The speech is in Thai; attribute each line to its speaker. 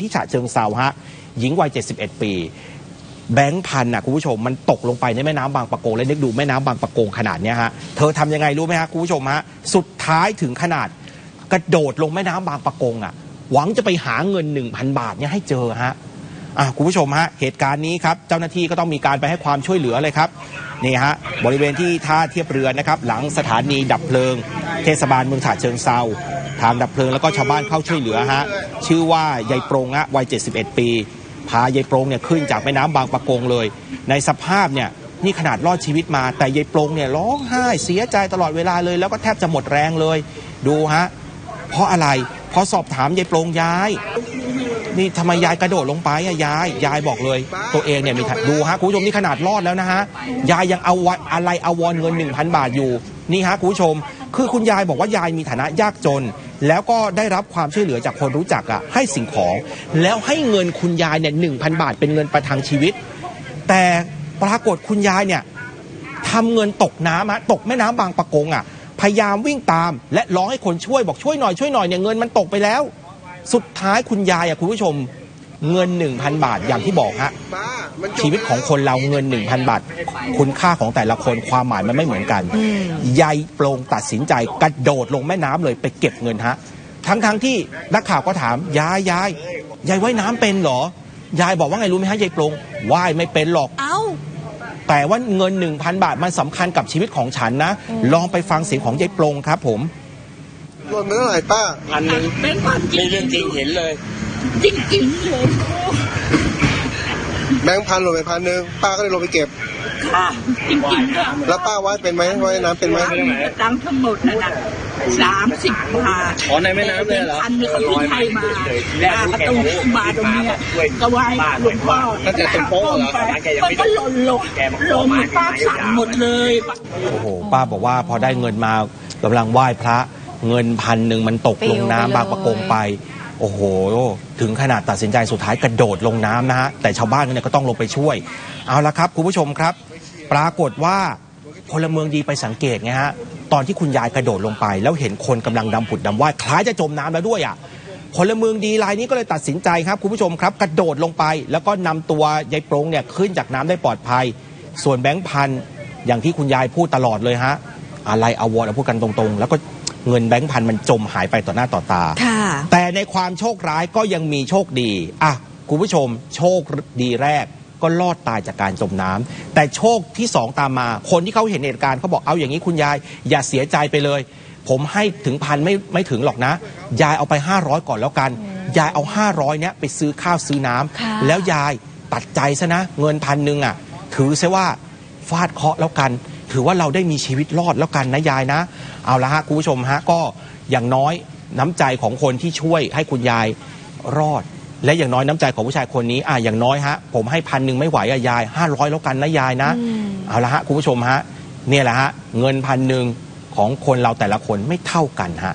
Speaker 1: ที่ฉะเชิงเซาฮะหญิงวัย 71 ปี แบงค์พันนะคุณผู้ชมมันตกลงไปในแม่น้ำบางปะกงและนึกดูแม่น้ำบางปะกงขนาดเนี้ยฮะเธอทำยังไงรู้ไหมฮะคุณผู้ชมฮะสุดท้ายถึงขนาดกระโดดลงแม่น้ำบางปะกงอะ หวังจะไปหาเงิน 1,000 บาทเนี่ยให้เจอฮะอะคุณผู้ชมฮะเหตุการณ์นี้ครับเจ้าหน้าที่ก็ต้องมีการไปให้ความช่วยเหลือเลยครับนี่ฮะบริเวณที่ท่าเทียบเรือนะครับหลังสถานีดับเพลิง เทศบาลเมืองฉะเชิงเซา ทางดับเพลิงแล้วก็ชาวบ้านเข้าช่วยเหลือฮะชื่อว่ายายโปรงฮะวัย 71 ปี พายายโปรงเนี่ยขึ้นจากแม่น้ำบางปะกงเลย ในสภาพเนี่ยนี่ขนาดรอดชีวิตมาแต่ยายโปรงเนี่ยร้องไห้เสียใจตลอดเวลาเลย แล้วก็แทบจะหมดแรงเลย ดูฮะเพราะอะไรพอสอบถามยายโปรงยายนี่ทำไมยายกระโดดลงไปอะยายยายบอกเลย ตัวเองเนี่ยมีดูฮะคุณผู้ชมนี่ขนาดรอดแล้วนะฮะยายยังเอาวอะไรเอาวรเงิน 1,000 บาทอยู่นี่ฮะคุณผู้ชม คือคุณยายบอกว่ายายมีฐานะยากจน แล้วก็ได้รับความช่วยเหลือจากคนรู้จักอะให้สิ่งของ แล้วให้เงินคุณยายเนี่ยหนึ่งพันบาทเป็นเงินประทังชีวิต แต่ปรากฏคุณยายเนี่ยทำเงินตกน้ำฮะตกแม่น้ำบางปะกงอะพยายามวิ่งตาม และร้องให้คนช่วยบอกช่วยหน่อยช่วยหน่อยเนี่ยเงินมันตกไปแล้ว สุดท้ายคุณยายอะคุณผู้ชม เงิน 1,000 บาทอย่างที่บอกฮะ
Speaker 2: ป้ามันจบ
Speaker 1: ชีวิตของคนเราเงิน 1,000 บาท คุณค่าของแต่ละคนความหมายมันไม่เหมือนกันยายโปรงตัดสินใจกระโดดลงแม่น้ำเลยไปเก็บเงินฮะทั้งทั้งๆที่นักข่าวก็ถามยายยายยายว่ายน้ำเป็นเหรอ ยายบอกว่าไงรู้ไหมฮะยายโปรงว่ายไม่เป็นหรอก
Speaker 3: เอ้า
Speaker 1: แต่ว่าเงิน 1,000 บาทมันสำคัญกับชีวิตของฉันนะ ลองไปฟังเสียงของยายโปรงครับผม
Speaker 2: รวมเท่าไหร่ป้า
Speaker 4: พันหนึ่ง
Speaker 3: เป็นความจริ
Speaker 4: มี
Speaker 3: ง
Speaker 4: เรื่องจริงเห็นเลย
Speaker 3: จริงจริงๆเลย
Speaker 2: แบงค์พันหล่นไปพันหนึ่งป้าก็เลยลงไปเก็บ
Speaker 3: ค่ะจริงจริงๆค่ะ
Speaker 2: แล้วป้าว่ายเป็นไหมว่ายน้ำเป็นไหม
Speaker 3: ตังค์ทั้งหมดนั่นน่ะสามสิบบาท
Speaker 4: อ๋อในแม่น้ำเลยเหรอ
Speaker 3: พันเนี่ยเขาที่ไทยมาป้าก็ต้องมาตรงเนี้ยก็ไหว้หลวงพ่อ
Speaker 4: ตั้งแต่ตรงโป๊ะเหรอ
Speaker 3: มันก็หล่นลงลงป้าสั่นหมดเลย
Speaker 1: โอ้โหป้าบอกว่าพอได้เงินมากำลังไหว้พระเงินพันหนึ่งมันตกลงน้ำบางประกงไป โอ้โห ถึงขนาดตัดสินใจสุดท้ายกระโดดลงน้ำนะฮะ แต่ชาวบ้านเนี่ยก็ต้องลงไปช่วย เอาละครับคุณผู้ชมครับ ปรากฏว่าพลเมืองดีไปสังเกตไงฮะ ตอนที่คุณยายกระโดดลงไป แล้วเห็นคนกำลังดำผุดดำว่ายคล้ายจะจมน้ำแล้วด้วยอะพลเมืองดีรายนี้ก็เลยตัดสินใจครับคุณผู้ชมครับ กระโดดลงไป แล้วก็นำตัวยายโปรงเนี่ยขึ้นจากน้ำได้ปลอดภัย ส่วนแบงค์พันอย่างที่คุณยายพูดตลอดเลยฮะอะไรอาวรเอาพูดกันตรงๆ แล้วก็ เงินแบงค์พันมันจมหายไปต่อหน้าต่อตา
Speaker 3: ค่ะ
Speaker 1: แต่ในความโชคร้ายก็ยังมีโชคดี อะ คุณผู้ชม โชคดีแรกก็รอดตายจากการจมน้ำแต่โชคที่สองตามมา คนที่เขาเห็นเหตุการณ์เขาบอกเอาอย่างนี้คุณยาย อย่าเสียใจไปเลย ผมให้ถึงพันไม่ไม่ถึงหรอกนะ ยายเอาไป 500 ก่อนแล้วกัน ยายเอา 500เนี้ยไปซื้อข้าวซื้อน้ำ
Speaker 3: ค่ะ
Speaker 1: แล้วยายตัดใจซะนะ เงินพันหนึ่งอะ ถือซะว่าฟาดเคราะห์แล้วกัน ถือว่าเราได้มีชีวิตรอดแล้วกันนะยายนะ เอาละฮะคุณผู้ชมฮะก็อย่างน้อยน้ำใจของคนที่ช่วยให้คุณยายรอด และอย่างน้อยน้ำใจของผู้ชายคนนี้อะอย่างน้อยฮะผมให้พันหนึ่งไม่ไหวอะยายห้าร้อยแล้วกันนะยายนะเอาละฮะคุณผู้ชมฮะเนี่ยแหละฮะเงินพันหนึ่งของคนเราแต่ละคนไม่เท่ากันฮะ